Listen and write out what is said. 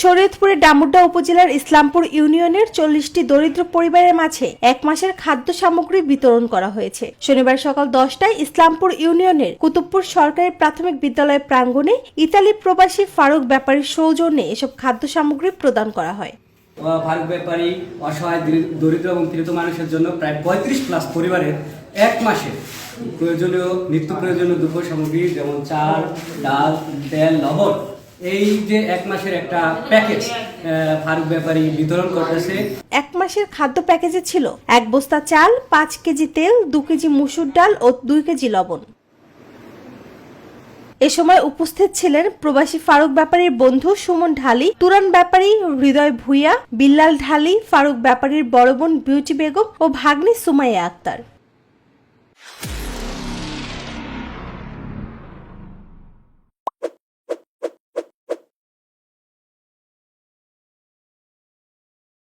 শরীয়তপুরের ডামুড্ডা উপজেলার ইসলামপুর ইউনিয়নের চল্লিশটি দরিদ্র পরিবারের মাঝে এক মাসের খাদ্য সামগ্রী বিতরণ করা হয়েছে। শনিবার সকাল দশটায় ইসলামপুর ইউনিয়নের কুতুবপুর সরকারি প্রাথমিক বিদ্যালয় প্রাঙ্গণে ইতালি প্রবাসী ফারুক ব্যাপারীর সৌজন্যে এসব খাদ্য সামগ্রী প্রদান করা হয়। ফারুক ব্যাপারী অসহায় দরিদ্র এবং পীড়িত মানুষের জন্য প্রায় পঁয়ত্রিশ প্লাস পরিবারের এক মাসে প্রয়োজনীয়, নিত্য প্রয়োজনীয় দ্রব্য সামগ্রী যেমন চাল, ডাল, তেল, লবণ এই যে এক মাসের একটা প্যাকেজ ফারুক ব্যাপারী বিতরণ করতেছে। এক মাসের খাদ্য প্যাকেজে ছিল এক বস্তা চাল, পাঁচ কেজি তেল, দু কেজি মুসুর ডাল ও দুই কেজি লবণ। এ সময় উপস্থিত ছিলেন প্রবাসী ফারুক ব্যাপারীর বন্ধু সুমন ঢালি, তুরান ব্যাপারী হৃদয় ভুইয়া, বিল্লাল ঢালি, ফারুক ব্যাপারীর বড় বোন বিউটি বেগম ও ভাগ্নি সুমাইয়া আক্তার।